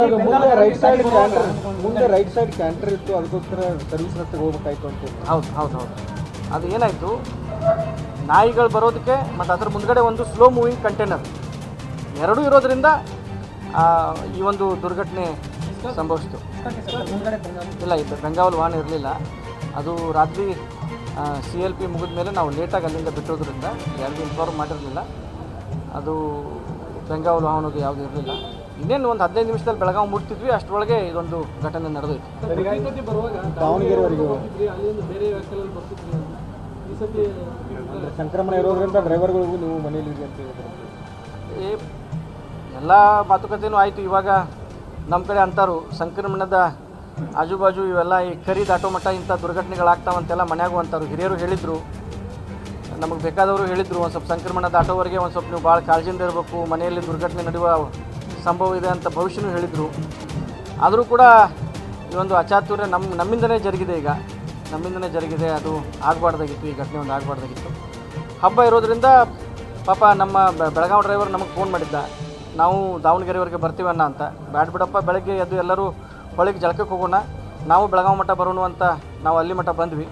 ಮುಂದೆ right side ಮುಂದೆ right side ಇತ್ತು, ಅದಕ್ಕೋಸ್ಕರ ಸರ್ವಿಸ್ ರಸ್ತೆಗೆ ಅಂತ ಹೌದು ಹೌದು ಹೌದು. ಅದು ಏನಾಯಿತು? ನಾಯಿಗಳು ಬರೋದಕ್ಕೆ ಮತ್ತು ಅದ್ರ ಮುಂದ್ಗಡೆ ಒಂದು ಸ್ಲೋ ಮೂವಿಂಗ್ ಕಂಟೈನರ್ ಎರಡೂ ಇರೋದ್ರಿಂದ ಈ ಒಂದು ದುರ್ಘಟನೆ ಸಂಭವಿಸ್ತು. ಇಲ್ಲ ಇದು ಬೆಂಗಾವಲ್ ವಾಹನ ಇರಲಿಲ್ಲ. ಅದು ರಾತ್ರಿ ಸಿ ಎಲ್ ಪಿ ಮುಗಿದ ಮೇಲೆ ನಾವು ಲೇಟಾಗಿ ಅಲ್ಲಿಂದ ಬಿಟ್ಟೋದ್ರಿಂದ ಯಾರಿಗೂ ಇನ್ಫಾರ್ಮ್ ಮಾಡಿರಲಿಲ್ಲ. ಅದು ಬೆಂಗಾವಲು ವಾಹನದ್ದು ಯಾವುದು ಇರಲಿಲ್ಲ. ಇನ್ನೇನು ಒಂದು ಹದಿನೈದು ನಿಮಿಷದಲ್ಲಿ ಬೆಳಗಾವಿ ಮುಟ್ತಿದ್ವಿ ಅಷ್ಟರೊಳಗೆ ಇದೊಂದು ಘಟನೆ ನಡೆದೋಯ್ತು. ಸಂಕ್ರಮಣ ಇರೋದ್ರಿಂದ ಡ್ರೈವರ್ಗಳಿಗೂ ನೀವು ಮನೇಲಿ ಇರಿ ಅಂತ ಹೇಳಿದ್ರು. ಏ ಎಲ್ಲ ಮಾತುಕತೆನೂ ಆಯಿತು. ಇವಾಗ ನಮ್ಮ ಕಡೆ ಅಂತಾರು ಸಂಕ್ರಮಣದ ಆಜುಬಾಜು ಇವೆಲ್ಲ ಈ ಕರಿ ದಾಟೋ ಮಟ್ಟ ಇಂಥ ದುರ್ಘಟನೆಗಳಾಗ್ತಾವಂತೆಲ್ಲ ಮನೆಯಾಗೂ ಅಂತಾರು. ಹಿರಿಯರು ಹೇಳಿದರು. ನಮಗೆ ಬೇಕಾದವರು ಹೇಳಿದರು ಒಂದು ಸ್ವಲ್ಪ ಸಂಕ್ರಮಣ ದಾಟೋವರೆಗೆ ಒಂದು ಸ್ವಲ್ಪ ನೀವು ಭಾಳ ಕಾಳಜಿಯಿಂದ ಇರಬೇಕು ಮನೆಯಲ್ಲಿ ದುರ್ಘಟನೆ ನಡೆಯುವ ಸಂಭವ ಇದೆ ಅಂತ ಭವಿಷ್ಯನೂ ಹೇಳಿದರು. ಆದರೂ ಕೂಡ ಈ ಒಂದು ಅಚಾತುರ್ಯ ನಮ್ಮ ನಮ್ಮಿಂದನೇ ಜರುಗಿದೆ ಈಗ. ನಮ್ಮಿಂದನೇ ಜರುಗಿದೆ, ಅದು ಆಗಬಾರ್ದಾಗಿತ್ತು, ಈ ಘಟನೆ ಒಂದು ಆಗಬಾರ್ದಾಗಿತ್ತು. ಹಬ್ಬ ಇರೋದರಿಂದ ಪಾಪ ನಮ್ಮ ಬೆಳಗಾವಿ ಡ್ರೈವರ್ ನಮಗೆ ಫೋನ್ ಮಾಡಿದ್ದ. ನಾವು ದಾವಣಗೆರೆವರೆಗೆ ಬರ್ತೀವಣ್ಣ ಅಂತ. ಬ್ಯಾಡ್ ಬಿಡಪ್ಪ, ಬೆಳಗ್ಗೆ ಎದ್ದು ಎಲ್ಲರೂ ಹೊಳಿಗೆ ಜಳಕಕ್ಕೆ ಹೋಗೋಣ. ನಾವು ಬೆಳಗಾವಿ ಮಠ ಬರೋಣ ಅಂತ ನಾವು ಅಲ್ಲಿ ಮಠ ಬಂದ್ವಿ.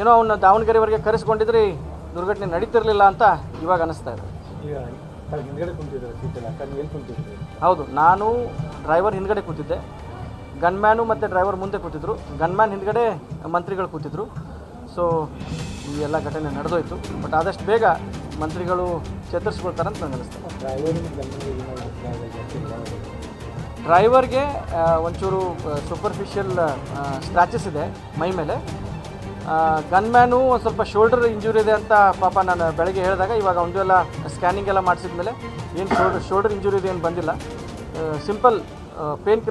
ಏನೋ ಅವನ್ನ ದಾವಣಗೆರೆವರೆಗೆ ಕರೆಸ್ಕೊಂಡಿದ್ರೆ ದುರ್ಘಟನೆ ನಡೀತಿರಲಿಲ್ಲ ಅಂತ ಇವಾಗ ಅನಿಸ್ತಾ ಇದೆ. ಹಿಂದ್ಗಡೆ ಕುಂತಿದ್ದೆ ಸೀಟಲ್ಲಿ ಅಕ್ಕ ನೀವು ಎಲ್ಲಿ ಕುಂತಿದ್ರಿ ಹೌದು ನಾನು ಡ್ರೈವರ್ ಹಿಂದ್ಗಡೆ ಕೂತಿದ್ದೆ. ಗನ್ಮ್ಯಾನು ಮತ್ತು ಡ್ರೈವರ್ ಮುಂದೆ ಕೂತಿದ್ರು. ಗನ್ಮ್ಯಾನ್ ಹಿಂದ್ಗಡೆ ಮಂತ್ರಿಗಳು ಕೂತಿದ್ರು. ಸೊ ಈ ಎಲ್ಲ ಘಟನೆ ನಡೆದೋಯ್ತು. ಬಟ್ ಆದಷ್ಟು ಬೇಗ ಮಂತ್ರಿಗಳು ಚೇತರಿಸ್ಕೊಳ್ತಾರೆ ಅಂತ ನನಗೆ ಅನಿಸ್ತದೆ ಡ್ರೈವರ್ ಡ್ರೈವರ್ಗೆ ಒಂಚೂರು ಸೂಪರ್ಫಿಷಿಯಲ್ ಸ್ಕ್ರಾಚಸ್ ಇದೆ ಮೈ ಮೇಲೆ. ಗನ್ಮ್ಯಾನು ಒಂದು ಸ್ವಲ್ಪ ಶೋಲ್ಡರ್ ಇಂಜುರಿ ಇದೆ ಅಂತ ಪಾಪ ನಾನು ಬೆಳಗ್ಗೆ ಹೇಳಿದಾಗ ಇವಾಗ ಒಂದು ಎಲ್ಲ ಸ್ಕ್ಯಾನಿಂಗ್ ಎಲ್ಲ ಮಾಡಿಸಿದ ಮೇಲೆ ಏನು ಶೋಲ್ಡರ್ ಶೋಲ್ಡರ್ ಇಂಜುರಿ ಇದೆ ಏನು ಬಂದಿಲ್ಲ. Simple pain